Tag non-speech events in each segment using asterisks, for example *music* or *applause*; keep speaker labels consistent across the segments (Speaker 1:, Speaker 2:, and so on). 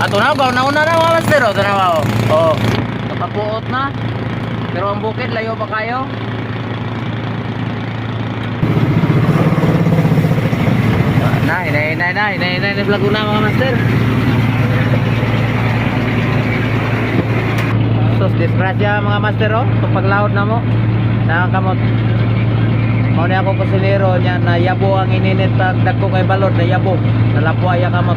Speaker 1: Ato na ba? Nauna na mga master. Ato na ba? Oh. Napabuot na. Pero ang bukid, layo pa kayo. Na, hinay, hinay na. Hinay, hinay na vlog na mga master. Sus, disgrasya mga master oh. Itong paglahod na mo. Nakakamot. Mao ni ako kusinero niya na yabo ang ininit pag dagko kay balod na yabo. Nalapo aya kamot.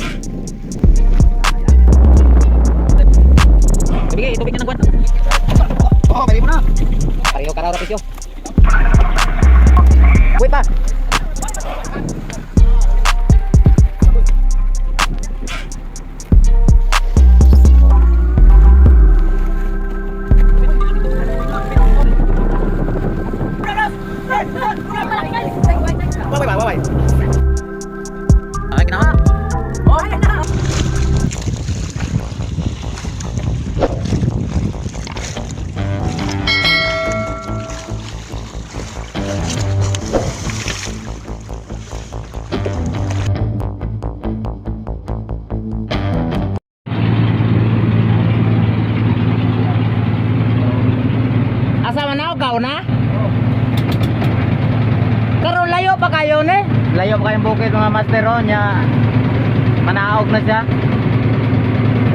Speaker 1: Yeah. Kayo ne? Layo pa kayong bukid mga master oh, nya manaog na siya.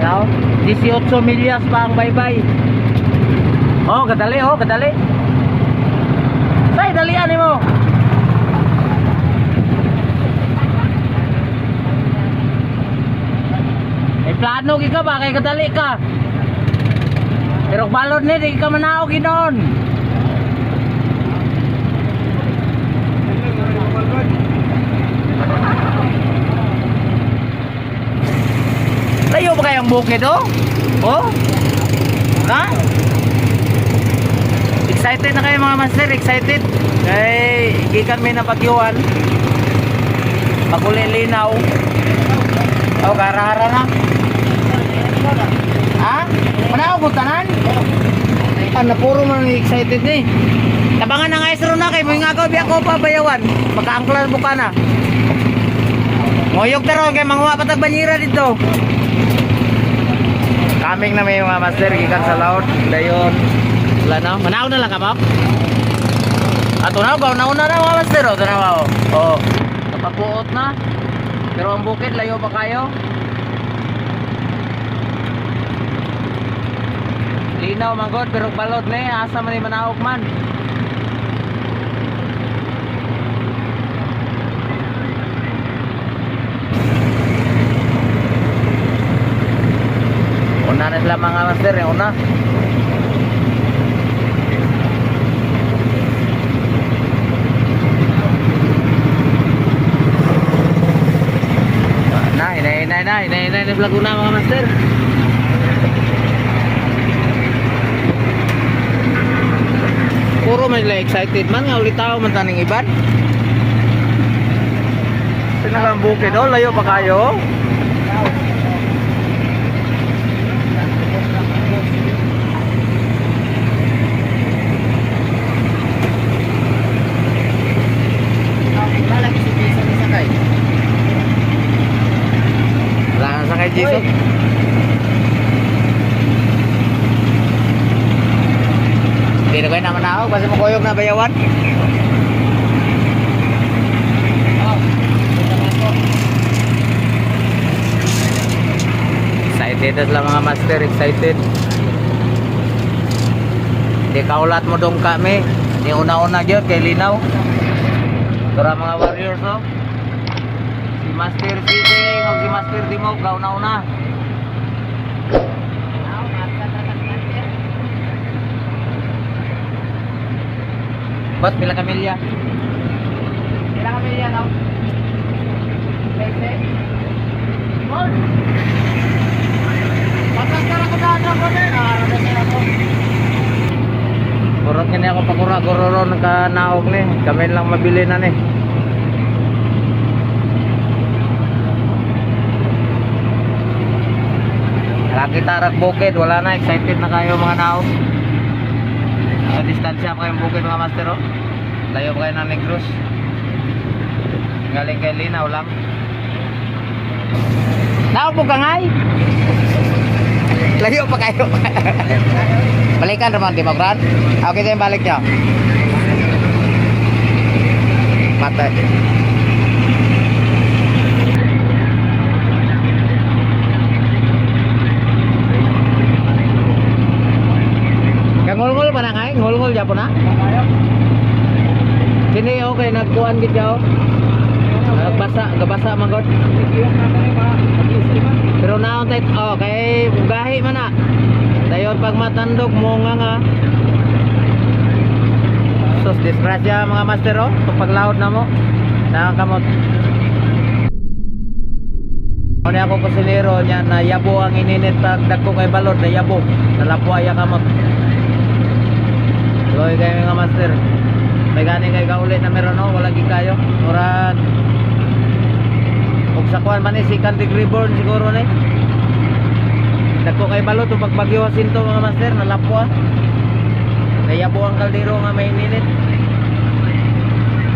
Speaker 1: Yaw, 18 milyas pa ang baybay. Oh, kadali oh, kadali. Say, dalian mo. May plano ka ba kay kadali ka? Pero balod ni di ka manaog ginon. Layo ba kayang bukid oh? Oh? Ha? Excited na kayo mga master, excited. Kay gikan may napagyuan. Makuli linaw. Oh, karahara na. Ha? Mana ko tanan? Ah, na puro man excited ni. Tabangan na nga isro na kay mo nga ko biya ko pa bayawan. Makaangklan mo ka na. Moyog taro kay mangwa patag banyira dito. Kaming na may mga master gikan sa laot. Dayon. Wala na. Manaw na lang ka mo. Ato na ba? Nauna na mga master. Ato na ba? Oo. Napabuot na. Pero ang bukid, layo pa kayo. Linaw magod pero balot na eh. Asa man yung manaog man. Una na sila mga master, eh, una. Na, hinay, hinay na, hinay, hinay na vlog una mga master. Puro sila excited man, nga ulit tao man taning iban. Sinalang bukid, oh, layo pa kayo. Hindi na kayo naman ako kasi makuyog na bayawan. Excited sila mga master, excited. Hindi kaulat mo dong kami. Ni una-una dyan kay Linaw. Tara mga warriors oh. Si Master Sising o si Master Dimog, kauna-una. Ba't pila kamilya? yan, oh. Pwede. Good. Patagkara ko na ako din. Ah, rada siya ako. Kurot nga niya ako pakura, guroro nakanaog ni. Kami lang mabili na ni. Nakakita rak bukid, wala na, excited na kayo mga naog. Sa distansya pa kayong bukid mga master oh. Layo pa kayo ng Negros. Galing kay Linaw lang. Naog po ka ngay? Layo pa kayo. *laughs* Balikan naman, Brad? Okay din balik nyo. Patay. Kangulngul pa na kay? Ngulngul ya po na? Kini nagkuan gid yaw. Nagbasa, gabasa man gud. Pero naon tay oh kay gahi man na. Dayon pag matandog mo nga nga. Sus disgrasya mga master oh, Kung paglawod na mo. Nang kamot. Ano ako kusinero niya na yabo ang ininit pag dagko kay balod na yabo. Nalapo aya kamot. Loy kayo mga master. May gani kay kaulit na meron no, wala gid kayo. Murag man ni second degree burn siguro ni. Dagko kay balot ug pagbagyo sinto mga master nalapo ah. Nayabo ang kaldero nga may ninit.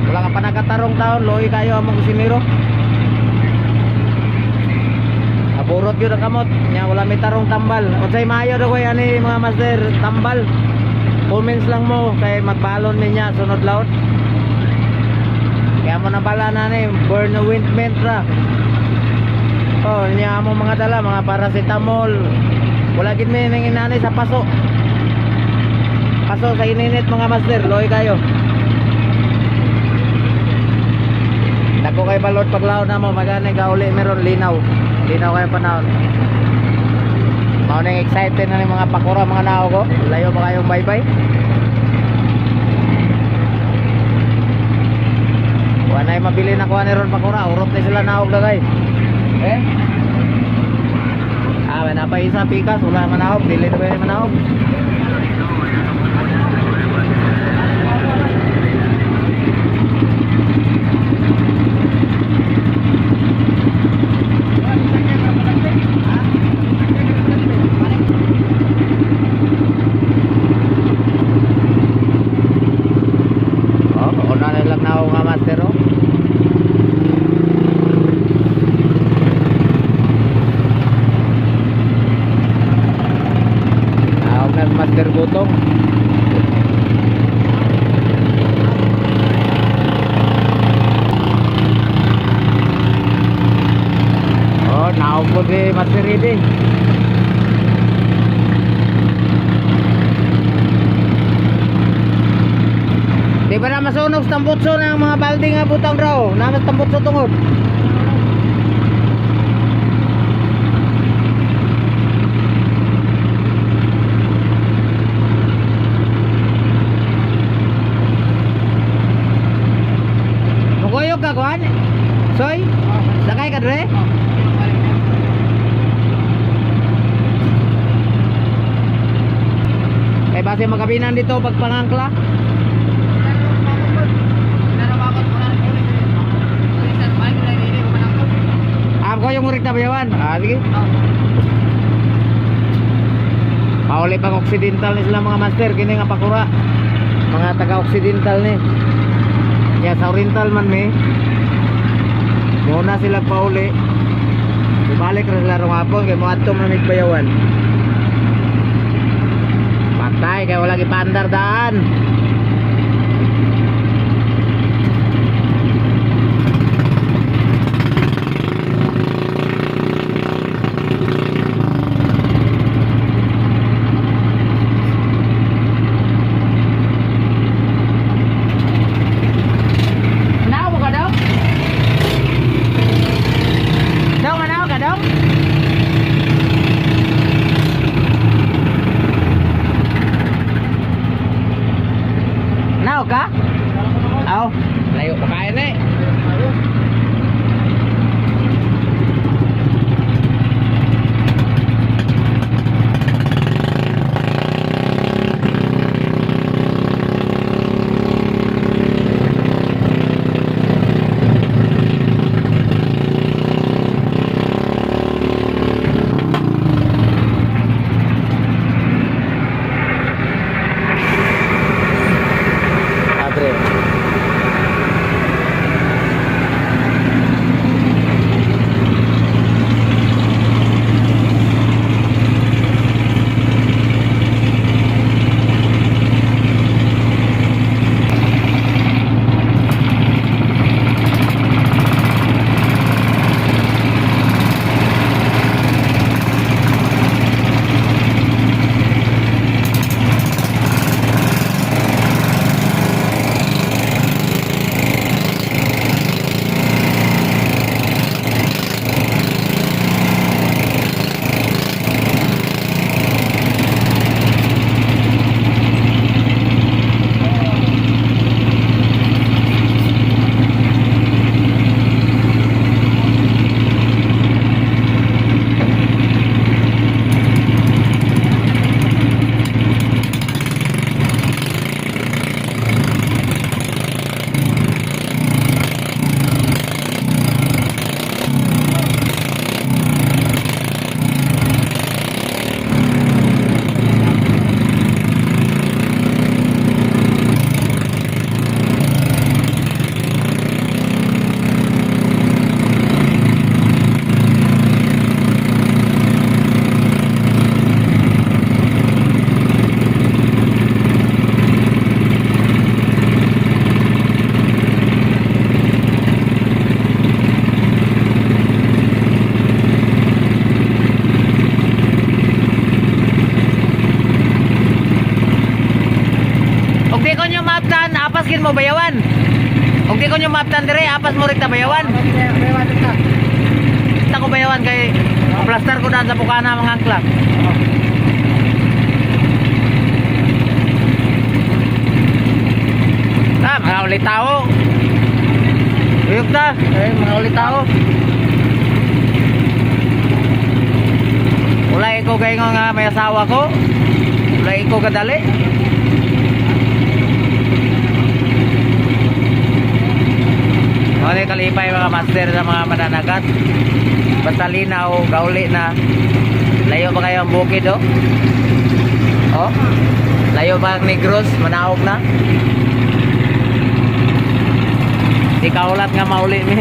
Speaker 1: Wala ka pa nakatarong taon, loy kayo ang mga kusinero. Aburot yun ang kamot. Nya wala may tarong tambal. Unsay maayo daw kay ani mga master tambal. Comments lang mo kay magbalon niya sunod laot. Kaya mo na bala na ni burn the wind mentra. Oh, niya mo mga dala mga paracetamol. Wala gid may nang inanay sa paso. Paso sa ininit mga master, loy kayo. Dako kay balot paglaw na mo magani gauli meron linaw. Linaw kayo panahon. Mao nang excited na ni mga pakura mga nao ko. Layo pa kayong bye-bye. Wala na mabili na kuha ni Ron pakura. Urot na sila naog dagay. Eh? Ah, may napay isa pikas. Wala manahog. Dili na ba yung manahog? Oh, una na lang na ako nga master oh. Master gutong. Oh, naog po di master ready. Di ba na masunog sa tambutso ng mga balde nga butang raw? Namas tambutso tungod. Sakay ka dre? Kay base magabinan dito pag pangangkla. Ah, ko yung murik na bayawan. Ah, sige. Pauli pang occidental ni sila mga master kini nga pakura. Mga taga occidental ni. Ya sa oriental man ni. Muna sila pauli. Balik ra sila rong hapon kay mo atom na bayawan. Patay kay wala gipandar daan. Bilin mo bayawan. Di ko nyo maptan dire, apas mo rin ta bayawan. Kita ko bayawan kay plaster ko daan sa bukana mga angkla. Ah, mga ulit tao. Uyok na. Eh, mga ulit tao. Wala ko kay nga may asawa ko. Wala ko kadali. Mga kalipay mga master sa mga mananagat. Basta linaw, gauli na. Layo ba kayo ang bukid oh? Oh? Layo ba ang negros? Manaog na? Di kaulat nga mauli mi.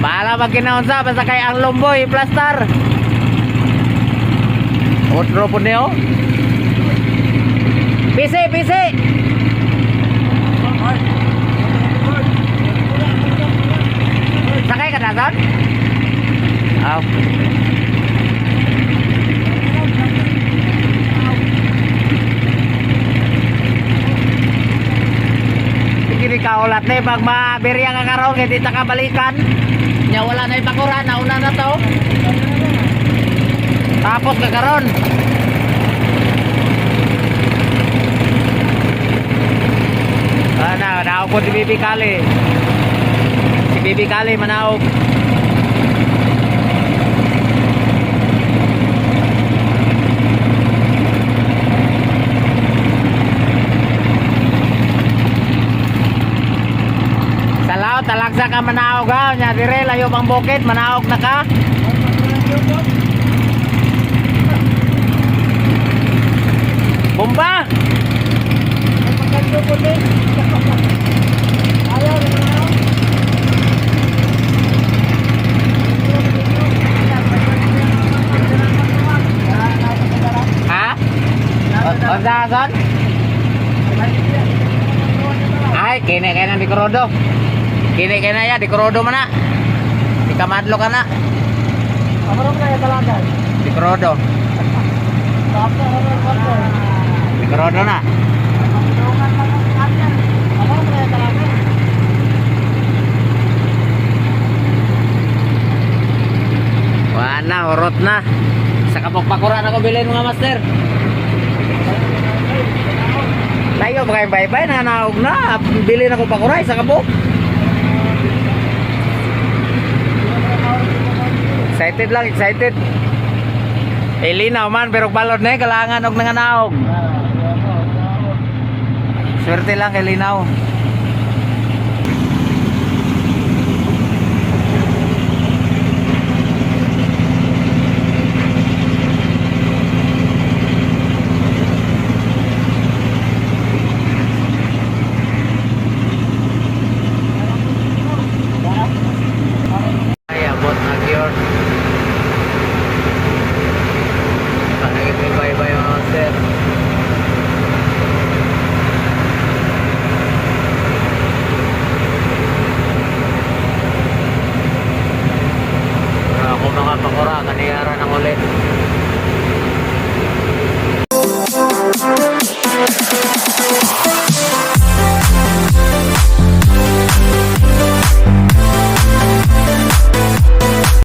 Speaker 1: Bahala pag kinaunsa basta kay ang lomboy plastar. Otro po niyo. Pisi, pisi. Sakay ka na doon? Oh. Kini ka ulat na pag mabirya ka karon kay di ta ka balikan. Nya wala na ipakuran, nauna na to. Tapos ka karon. Ana, naog po si Bibi Kali. Si Bibi Kali manaog. Sa laot, talagsa ka manaog ha. Nya dire layo pang bukid, manaog na ka. Bomba! Ha? O sa son? Ay, kini kaya na di Kurodo. Kini kaya na ya, di Kurodo mana? Di Kamadlo ka na. Di Kurodo. Di Kurodo na. Wala, urot na. Sa kapagpakuran ako bilhin mga master. Layo ba kayong bye-bye? Nanaog na. Bilhin ako pakuray sa kabuk. Excited lang, excited. Eh, linaw man, pero balod na eh, kailangan og nanganaog. Swerte lang kay linaw. Bye.